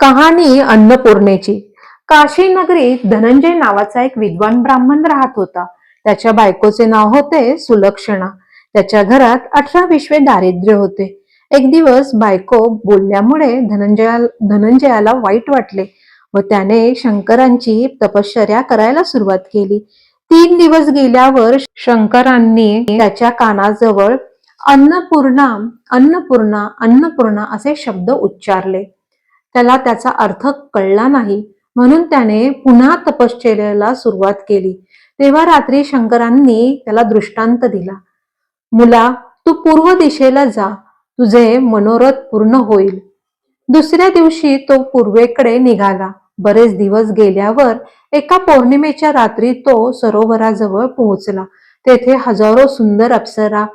कहाणी अन्नपूर्णेची. काशी नगरीत धनंजय नावाचा एक विद्वान ब्राह्मण राहत होता. त्याच्या बायकोचे नाव होते सुलक्षणा. त्याच्या घरात अठरा विश्वे दारिद्र्य होते. एक दिवस बायको बोलल्यामुळे धनंजया धनंजयाला वाईट वाटले व त्याने शंकरांची तपश्चर्या करायला सुरुवात केली. तीन दिवस गेल्यावर शंकरांनी त्याच्या कानाजवळ अन्नपूर्णा अन्नपूर्णा अन्नपूर्णा असे शब्द उच्चारले. त्याला त्याचा अर्थ कळला नाही. म्हणून त्याने पुन्हा तपश्चर्याला सुरुवात केली. तेव्हा रात्री शंकरांनी त्याला दृष्टांत दिला. मुला तू पूर्व दिशेला जा. तुझे मनोरथ पूर्ण होईल. दुसऱ्या दिवशी तो पूर्वेकडे निघाला. बरेच दिवस गेल्यावर एका पौर्णिमेच्या रात्री तो सरोवराजवळ पोहोचला. तेथे हजारो सुंदर अप्सरा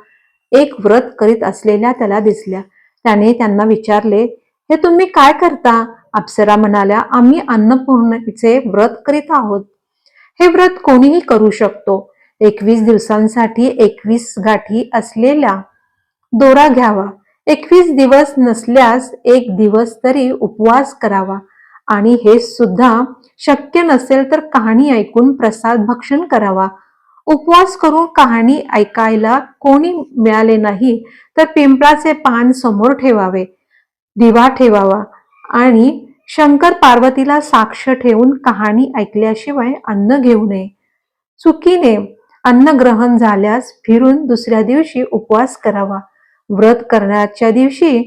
एक व्रत करीत असलेल्या त्याला दिसल्या. त्याने त्यांना विचारले हे तुम्ही काय करता? अप्सरा म्हणाल्या आम्ही अन्नपूर्णेचे व्रत करीत आहोत. हे व्रत कोणीही करू शकतो. एकवीस दिवसांसाठी एकवीस गाठी असलेला दोरा घ्यावा. एकवीस दिवस नसल्यास एक दिवस तरी उपवास करावा. आणि हे सुद्धा शक्य नसेल तर कहाणी ऐकून प्रसाद भक्षण करावा. उपवास करून कहाणी ऐकायला कोणी मिळाले नाही तर पिंपळाचे पान समोर ठेवावे. दिवा ठेवावा आणि शंकर पार्वतीला साक्ष ठेवून कहाणी ऐकल्याशिवाय अन्न घेऊ नये. चुकीने अन्न ग्रहण झाल्यास फिरून दुसऱ्या दिवशी उपवास करावा. व्रत करण्याच्या दिवशी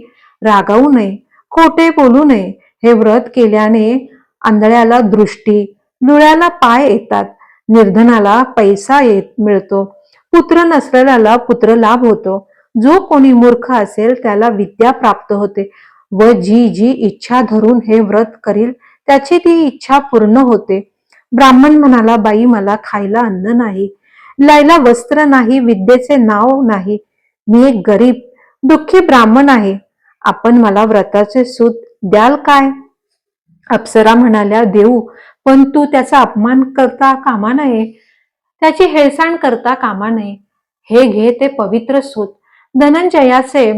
रागावू नये खोटे बोलू नये. हे व्रत केल्याने आंधळ्याला दृष्टी लुळ्याला पाय येतात निर्धनाला पैसा येत मिळतो पुत्र नसलेल्याला पुत्र लाभ होतो. जो कोणी मूर्ख असेल त्याला विद्या प्राप्त होते. व जी जी इच्छा धरून हे व्रत करील त्याची ती इच्छा पूर्ण होते. ब्राह्मण म्हणाला बाई मला खायला अन्न नाही लायला वस्त्र नाही विद्येचे नाव नाही मी एक गरीब दुःखी ब्राह्मण आहे. आपण मला व्रताचे सूत द्याल काय? अप्सरा म्हणाल्या देऊ पण तू त्याचा अपमान करता कामा नये. त्याची हेळसांड करता कामा नये. हे घे ते पवित्र सूत. धनंजयाचे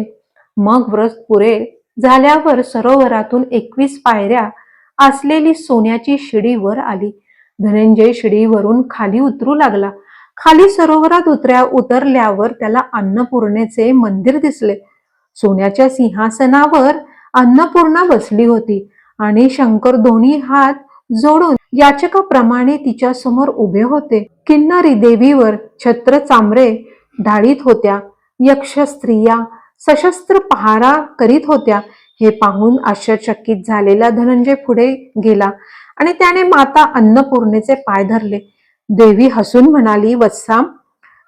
मग व्रत पुरे झाल्यावर सरोवरातून एकवीस पायऱ्या असलेली सोन्याची शिडी वर आली. धनंजय शिडीवरून खाली उतरू लागला. खाली सरोवरात उतऱ्या उतरल्यावर त्याला अन्नपूर्णेचे मंदिर दिसले. सोन्याच्या सिंहासनावर अन्नपूर्णा बसली होती आणि शंकर दोन्ही हात जोडून याचकाप्रमाणे तिच्या समोर उभे होते. किन्नरी देवीवर छत्र चांबरे ढाळीत होत्या. यक्ष स्त्रिया सशस्त्र पहारा करीत होत्या. हे पाहून आश्चर्यचकित झालेला धनंजय पुढे गेला आणि त्याने माता अन्नपूर्णेचे पाय धरले. देवी हसून म्हणाली वत्सा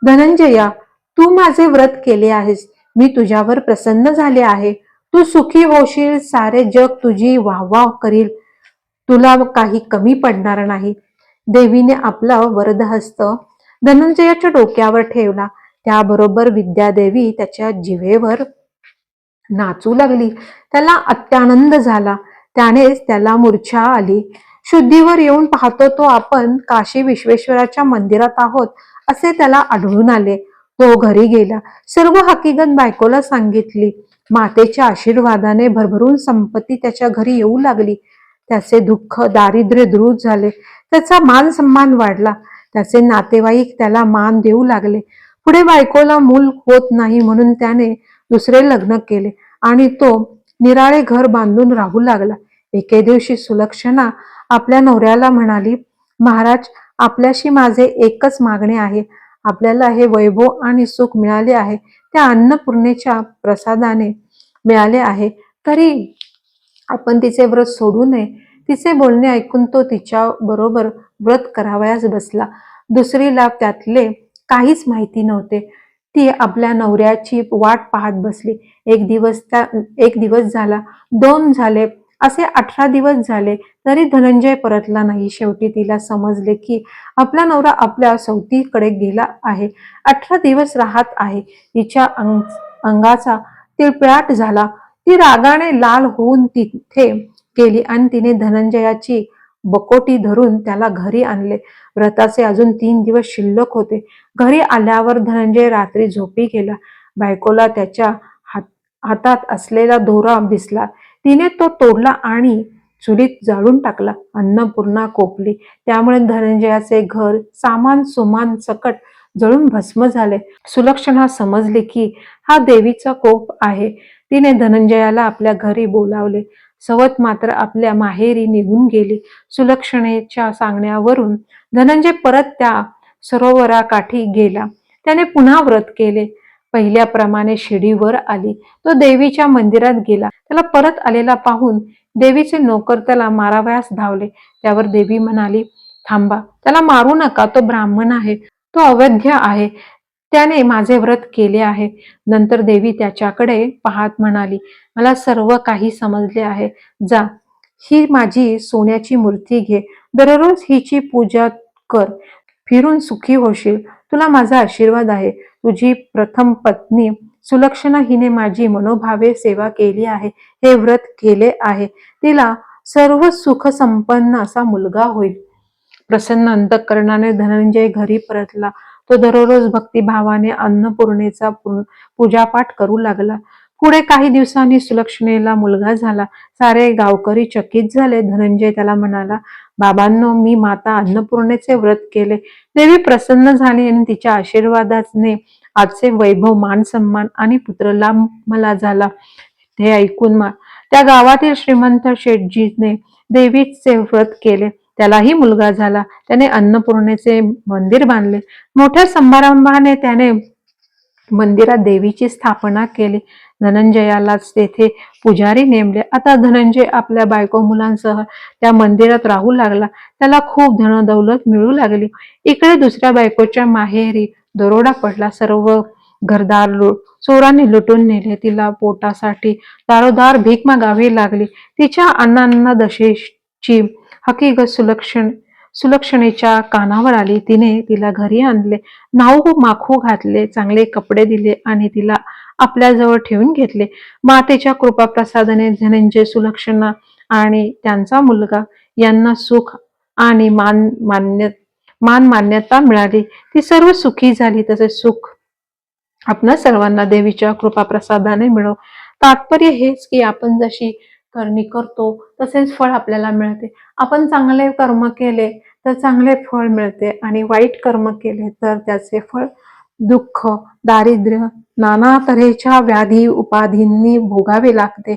धनंजया तू माझे व्रत केले आहेस. मी तुझ्यावर प्रसन्न झाले आहे. तू सुखी होशील. सारे जग तुझी वाहवा करील. तुला काही कमी पडणार नाही. देवीने आपला वरदहस्त धनंजयाच्या डोक्यावर ठेवला. त्याबरोबर विद्यादेवी त्याच्या जिवेवर नाचू लागली. त्याला अत्यानंद झाला. त्यानेच त्याला मूर्छा आली. शुद्धीवर येऊन पाहतो तो आपण काशी विश्वेश्वराच्या मंदिरात आहोत असे त्याला आढळून आले. तो घरी गेला. सर्व हकीकत बायकोला सांगितली. मातेच्या आशीर्वादाने भरभरून संपत्ती त्याच्या घरी येऊ लागली. त्याचे दुःख दारिद्र्य दूर झाले. त्याचा मान सन्मान वाढला. त्याचे नातेवाईक त्याला मान देऊ लागले. पुढे बायकोला मूल होत नाही म्हणून त्याने दुसरे लग्न केले आणि तो निराळे घर बांधून राहू लागला. एके दिवशी सुलक्षणा आपल्या नवऱ्याला म्हणाली महाराज आपल्याशी माझे एकच मागणे आहे. आपल्याला हे वैभव आणि सुख मिळाले आहे. त्या अन्नपूर्णेच्या प्रसादाने मिळाले आहे. तरी आपण तिचे व्रत सोडू नये तिचे बोलणे ऐकून तो तिच्या बरोबर व्रत करावयास बसला. दुसरीला त्यातले काहीच माहिती नव्हते. ती आपल्या नवऱ्याची वाट पाहत बसली. एक दिवस त्या एक दिवस झाला. दोन झाले. असे अठरा दिवस झाले. तरी धनंजय परतला नाही. शेवटी तिला समजले की आपला नवरा आपल्या सवतीकडे गेला आहे. अठरा दिवस राहत आहे. तिच्या अंग अंगाचा तिळपिळाट झाला. ती रागाने लाल होऊन तिथे गेली आणि तिने धनंजयाची बकोटी धरून त्याला घरी आणले. व्रताचे अजून तीन दिवस शिल्लक होते. घरी आल्यावर धनंजय रात्री झोपी गेला. बायकोला त्याच्या हात हातात असलेला दोरा दिसला. तिने तो तोडला आणि चुलीत जाळून टाकला. अन्नपूर्णा कोपली. त्यामुळे धनंजयाचे घर सामान सुमान सकट जळून भस्म झाले. सुलक्षणा समजली की हा देवीचा कोप आहे. तिने धनंजयाला आपल्या घरी बोलावले. सवत मात्र आपल्या माहेरी निघून गेली. सुलक्षणेच्या सांगण्यावरून धनंजय परत त्या सरोवराकाठी गेला. त्याने पुन्हा व्रत केले. पहिल्याप्रमाणे शिडीवर आली. तो देवीच्या मंदिरात गेला. त्याला परत आलेला पाहून देवीचे नोकर त्याला मारावयास धावले. त्यावर देवी म्हणाली थांबा त्याला मारू नका. तो ब्राह्मण आहे. तो अवैध आहे. त्याने माझे व्रत केले आहे नंतर देवी त्याच्याकडे पाहत म्हणाली मला सर्व काही समजले आहे. जा. ही माझी सोन्याची मूर्ती घे. दररोज हिची पूजा कर. फिरून सुखी होशील. तुला माझा आशीर्वाद आहे. तुझी प्रथम पत्नी सुलक्षणा हिने माझी मनोभावे सेवा केली आहे. हे व्रत केले आहे. तिला सर्व सुख संपन्न असा मुलगा होईल. प्रसन्न अंतकरणाने धनंजय घरी परतला. तो दररोज भक्तिभावाने अन्नपूर्णेचा पूजापाठ करू लागला. पुढे काही दिवसांनी सुलक्षणेला मुलगा झाला. सारे गावकरी चकित झाले. धनंजय त्याला म्हणाला बाबांनो मी माता अन्नपूर्णेचे व्रत केले. देवी प्रसन्न झाली आणि तिच्या आशीर्वादाने आजचे वैभव मान सन्मान आणि पुत्रला मला झाला. हे ऐकून मा त्या गावातील श्रीमंत शेठजीने देवीचे व्रत केले. त्यालाही मुलगा झाला. त्याने अन्नपूर्णेचे मंदिर बांधले. मोठ्या समारंभाने त्याने मंदिरात देवीची स्थापना केली. धनंजयालाच तेथे पुजारी नेमले. आता धनंजय आपल्या बायको मुलांसह त्या मंदिरात राहू लागला. त्याला खूप धनदौलत मिळू लागली. इकडे दुसऱ्या बायकोच्या माहेरी दरोडा पडला. सर्व घरदार चोरांनी लुटून नेले. तिला पोटासाठी दारोदार भीक मागावी लागली. तिच्या अण्णांना दशेची हकीकत सुलक्षण सुलक्षणेच्या कानावर आली. तिने तिला घरी आणले. नाऊ माखू घातले चांगले कपडे दिले आणि तिला आपल्याजवळ ठेवून घेतले. मातेच्या कृपाप्रसादाने धनंजय सुलक्षणा आणि त्यांचा मुलगा यांना सुख आणि मान मान्य मान मान्यता मिळाली. ती सर्व सुखी झाली. तसे सुख आपण सर्वांना देवीच्या कृपाप्रसादाने मिळव तात्पर्य हेच की आपण जशी करणी करतो तसेच फळ आपल्याला मिळते. आपण चांगले कर्म केले तर चांगले फळ मिळते आणि वाईट कर्म केले तर त्याचे फळ दुःख दारिद्र्य नाना तऱ्हेच्या व्याधी उपाधींनी भोगावे लागते.